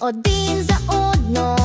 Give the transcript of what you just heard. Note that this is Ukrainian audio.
один за одного.